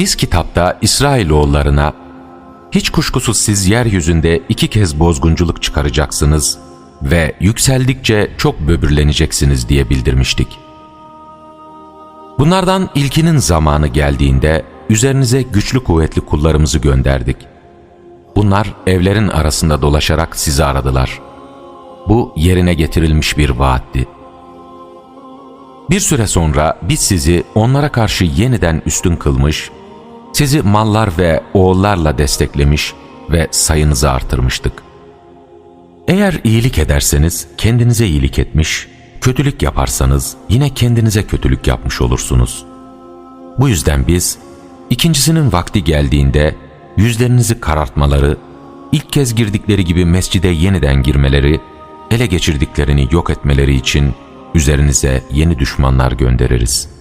Biz kitapta İsrailoğullarına hiç kuşkusuz siz yeryüzünde iki kez bozgunculuk çıkaracaksınız ve yükseldikçe çok böbürleneceksiniz diye bildirmiştik. Bunlardan ilkinin zamanı geldiğinde üzerinize güçlü kuvvetli kullarımızı gönderdik. Bunlar evlerin arasında dolaşarak sizi aradılar. Bu yerine getirilmiş bir vaatti. Bir süre sonra biz sizi onlara karşı yeniden üstün kılmış, sizi mallar ve oğullarla desteklemiş ve sayınızı artırmıştık. Eğer iyilik ederseniz kendinize iyilik etmiş, kötülük yaparsanız yine kendinize kötülük yapmış olursunuz. Bu yüzden biz ikincisinin vakti geldiğinde yüzlerinizi karartmaları, ilk kez girdikleri gibi mescide yeniden girmeleri, ele geçirdiklerini yok etmeleri için üzerinize yeni düşmanlar göndeririz.''